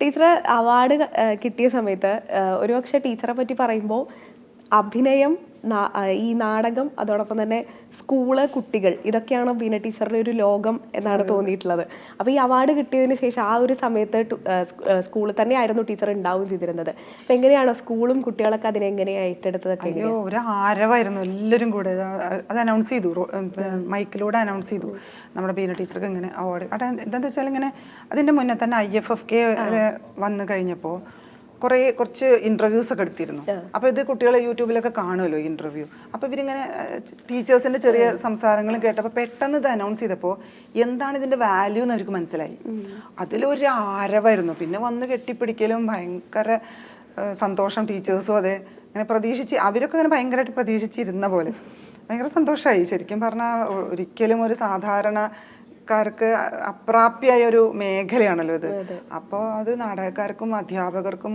Teacher award കിട്ടിയ സമയത്ത് ഒരുപക്ഷെ ടീച്ചറെ പറ്റി പറയുമ്പോൾ അഭിനയം ഈ നാടകം അതോടൊപ്പം തന്നെ സ്കൂൾ കുട്ടികൾ ഇതൊക്കെയാണ് ബീന ടീച്ചറുടെ ഒരു ലോകം എന്നാണ് തോന്നിയിട്ടുള്ളത്. അപ്പോൾ ഈ അവാർഡ് കിട്ടിയതിന് ശേഷം ആ ഒരു സമയത്ത് സ്കൂളിൽ തന്നെ ആയിരുന്നു ടീച്ചർ ഉണ്ടാവും ചെയ്തിരുന്നത്. അപ്പം എങ്ങനെയാണോ സ്കൂളും കുട്ടികളൊക്കെ അതിനെ എങ്ങനെയാണ് ഏറ്റെടുത്തതൊക്കെ അയ്യോ ഒരു ആരവായിരുന്നു. എല്ലാവരും കൂടെ അത് അത് അനൗൺസ് ചെയ്തു. മൈക്കിലൂടെ അനൗൺസ് ചെയ്തു. നമ്മുടെ ബീന ടീച്ചർക്ക് ഇങ്ങനെ അവാർഡ്. അവിടെ എന്താണെന്ന് വെച്ചാൽ ഇങ്ങനെ അതിന്റെ മുന്നേ തന്നെ ഐ എഫ് എഫ് കെ വന്നു കഴിഞ്ഞപ്പോൾ കുറേ കുറച്ച് ഇന്റർവ്യൂസ് ഒക്കെ എടുത്തിരുന്നു. അപ്പോൾ ഇത് കുട്ടികളെ യൂട്യൂബിലൊക്കെ കാണുമല്ലോ ഇന്റർവ്യൂ അപ്പോൾ ഇവരിങ്ങനെ ടീച്ചേഴ്സിന്റെ ചെറിയ സംസാരങ്ങളും കേട്ടപ്പോൾ പെട്ടെന്ന് ഇത് അനൗൺസ് ചെയ്തപ്പോൾ എന്താണ് ഇതിന്റെ വാല്യൂ എന്ന് അവർക്ക് മനസ്സിലായി. അതിലൊരു ആരവായിരുന്നു പിന്നെ വന്ന് കെട്ടിപ്പിടിക്കലും ഭയങ്കര സന്തോഷം ടീച്ചേഴ്സും അതെ. അങ്ങനെ പ്രതീക്ഷിച്ച് അവരൊക്കെ അങ്ങനെ ഭയങ്കരമായിട്ട് പ്രതീക്ഷിച്ചിരുന്ന പോലെ. ഭയങ്കര സന്തോഷമായി ശരിക്കും പറഞ്ഞാൽ ഒരിക്കലും ഒരു സാധാരണക്കാർക്ക് അപ്രാപ്യായ ഒരു മേഖലയാണല്ലോ ഇത്. അപ്പോൾ അത്. നാടകക്കാർക്കും അധ്യാപകർക്കും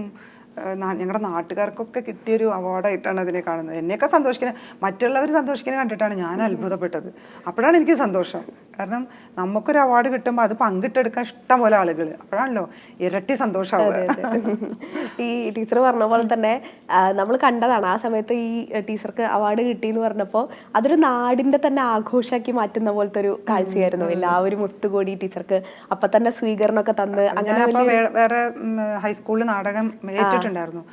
ഞങ്ങളുടെ നാട്ടുകാർക്കൊക്കെ കിട്ടിയൊരു അവാർഡായിട്ടാണ് അതിനെ കാണുന്നത്. എന്നെയൊക്കെ സന്തോഷിക്കുന്നത് മറ്റുള്ളവർ സന്തോഷിക്കുന്നത് കണ്ടിട്ടാണ് ഞാൻ അത്ഭുതപ്പെട്ടത്. അപ്പോഴാണ് എനിക്ക് സന്തോഷം. കാരണം നമുക്കൊരു അവാർഡ് കിട്ടുമ്പോൾ അത് പങ്കിട്ടെടുക്കാൻ ഇഷ്ടം പോലെ ആളുകൾ അപ്പോഴാണല്ലോ ഇരട്ടി സന്തോഷമാവുക ഈ ടീച്ചർ പറഞ്ഞ പോലെ തന്നെ നമ്മൾ കണ്ടതാണ് ആ സമയത്ത് ഈ ടീച്ചർക്ക് അവാർഡ് കിട്ടി എന്ന് പറഞ്ഞപ്പോൾ അതൊരു നാടിന്റെ തന്നെ ആഘോഷാക്കി മാറ്റുന്ന പോലത്തെ ഒരു കാഴ്ചയായിരുന്നു. എല്ലാവരും ഒത്തുകൂടി ടീച്ചർക്ക് അപ്പൊ തന്നെ സ്വീകരണം ഒക്കെ തന്ന് അങ്ങനെ വേറെ ഹൈസ്കൂളിൽ നാടകം ഏറ്റിട്ടുണ്ടായിരുന്നു.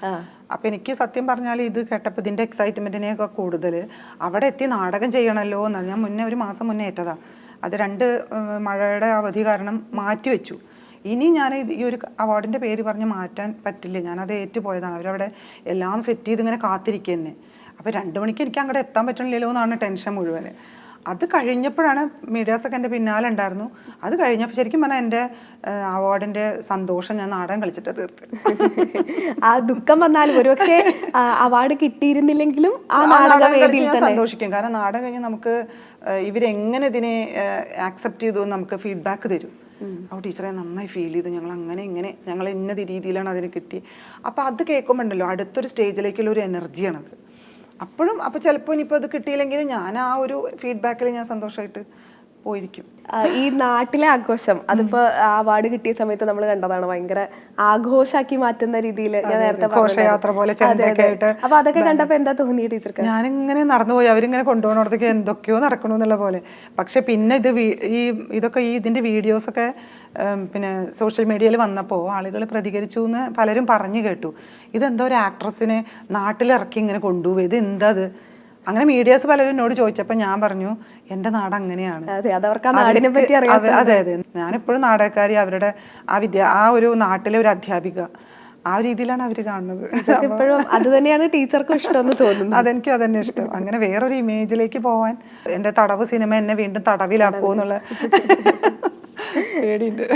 അപ്പൊ എനിക്ക് സത്യം പറഞ്ഞാൽ ഇത് കേട്ടപ്പോൾ ഇതിന്റെ എക്സൈറ്റ്മെന്റിനെയൊക്കെ കൂടുതൽ അവിടെ എത്തി നാടകം ചെയ്യണല്ലോ എന്നാണ് ഞാൻ മുന്നേ ഒരു മാസം മുന്നേ ഏറ്റതാ. അത് രണ്ട് മഴയുടെ അവധി കാരണം മാറ്റി വെച്ചു. ഇനി ഞാൻ ഈ ഒരു അവാർഡിന്റെ പേര് പറഞ്ഞ് മാറ്റാൻ പറ്റില്ല. ഞാനത് ഏറ്റുപോയതാണ് അവരവിടെ എല്ലാം സെറ്റ് ചെയ്ത് ഇങ്ങനെ കാത്തിരിക്കുക തന്നെ അപ്പോൾ രണ്ട് മണിക്ക് എനിക്ക് അങ്ങോട്ട് എത്താൻ പറ്റണില്ലല്ലോ എന്നാണ് ടെൻഷൻ മുഴുവൻ അത് കഴിഞ്ഞപ്പോഴാണ് മീഡിയാസൊക്കെ എന്റെ പിന്നാലെ ഉണ്ടായിരുന്നു. അത് കഴിഞ്ഞപ്പോൾ ശരിക്കും പറഞ്ഞാൽ എന്റെ അവാർഡിന്റെ സന്തോഷം ഞാൻ നാടൻ കളിച്ചിട്ട് തീർത്ത്. ആ ദുഃഖം വന്നാലും ഒരുപക്ഷെ അവാർഡ് കിട്ടിയിരുന്നില്ലെങ്കിലും ആ ആ നാടകം ഞാൻ സന്തോഷിക്കും. കാരണം നാടൻ കഴിഞ്ഞ് നമുക്ക് ഇവരെങ്ങനെ ഇതിനെ ആക്സെപ്റ്റ് ചെയ്തു നമുക്ക് ഫീഡ്ബാക്ക് തരും. അപ്പോൾ ടീച്ചറെ നന്നായി ഫീൽ ചെയ്തു. ഞങ്ങൾ അങ്ങനെ ഇങ്ങനെ ഞങ്ങൾ ഇന്നത് രീതിയിലാണ് അതിന് കിട്ടി. അപ്പോൾ അത് കേൾക്കുമ്പോണ്ടല്ലോ അടുത്തൊരു സ്റ്റേജിലേക്കുള്ള ഒരു എനർജിയാണത് അപ്പോഴും അപ്പോൾ ചിലപ്പോൾ ഇനിയിപ്പോൾ അത് കിട്ടിയില്ലെങ്കിൽ ഞാൻ ആ ഒരു ഫീഡ്ബാക്കിൽ ഞാൻ സന്തോഷമായിട്ട് പോയിരിക്കും. ഈ നാട്ടിലെ ആഘോഷം അതിപ്പോ അവാർഡ് കിട്ടിയ സമയത്ത് നമ്മൾ കണ്ടതാണ് ഭയങ്കര ആഘോഷാക്കി മാറ്റുന്ന രീതിയിൽ ഞാൻ നേരത്തെ ഘോഷയാത്ര പോലെ അപ്പൊ അതൊക്കെ കണ്ടപ്പോ എന്താ തോന്നിയ ടീച്ചർക്ക്? ഞാനിങ്ങനെ നടന്നുപോയി അവരിങ്ങനെ കൊണ്ടുപോകണോടത്തേക്ക് എന്തൊക്കെയോ നടക്കണു എന്നുള്ള പോലെ. പക്ഷെ പിന്നെ ഇത് ഈ ഇതൊക്കെ ഈ ഇതിന്റെ വീഡിയോസൊക്കെ ഒക്കെ പിന്നെ സോഷ്യൽ മീഡിയയിൽ വന്നപ്പോൾ ആളുകൾ പ്രതികരിച്ചു എന്ന് പലരും പറഞ്ഞു കേട്ടു. ഇതെന്തോ ഒരു ആക്ട്രസിനെ നാട്ടിലിറക്കി ഇങ്ങനെ കൊണ്ടുപോയി. ഇത് എന്താ അങ്ങനെ മീഡിയാസ് പലരും എന്നോട് ചോദിച്ചപ്പോൾ ഞാൻ പറഞ്ഞു എന്റെ നാട് അങ്ങനെയാണ്. അതെ അതവർക്ക് ആ നാടിനെ പറ്റി അറിയാം അതെ അതെ. ഞാനെപ്പോഴും നാടകക്കാരി അവരുടെ ആ വിദ്യ ആ ഒരു നാട്ടിലെ ഒരു അധ്യാപിക. ആ രീതിയിലാണ് അവർ കാണുന്നത്. ഇപ്പോഴും അത് തന്നെയാണ് ടീച്ചർക്കും ഇഷ്ടമെന്ന് തോന്നുന്നു. അതെനിക്കും അതന്നെ ഇഷ്ടം. അങ്ങനെ വേറൊരു ഇമേജിലേക്ക് പോവാൻ എന്റെ തടവ് സിനിമ എന്നെ വീണ്ടും തടവിലാക്കുമോ എന്നുള്ള പേടിയുണ്ട്.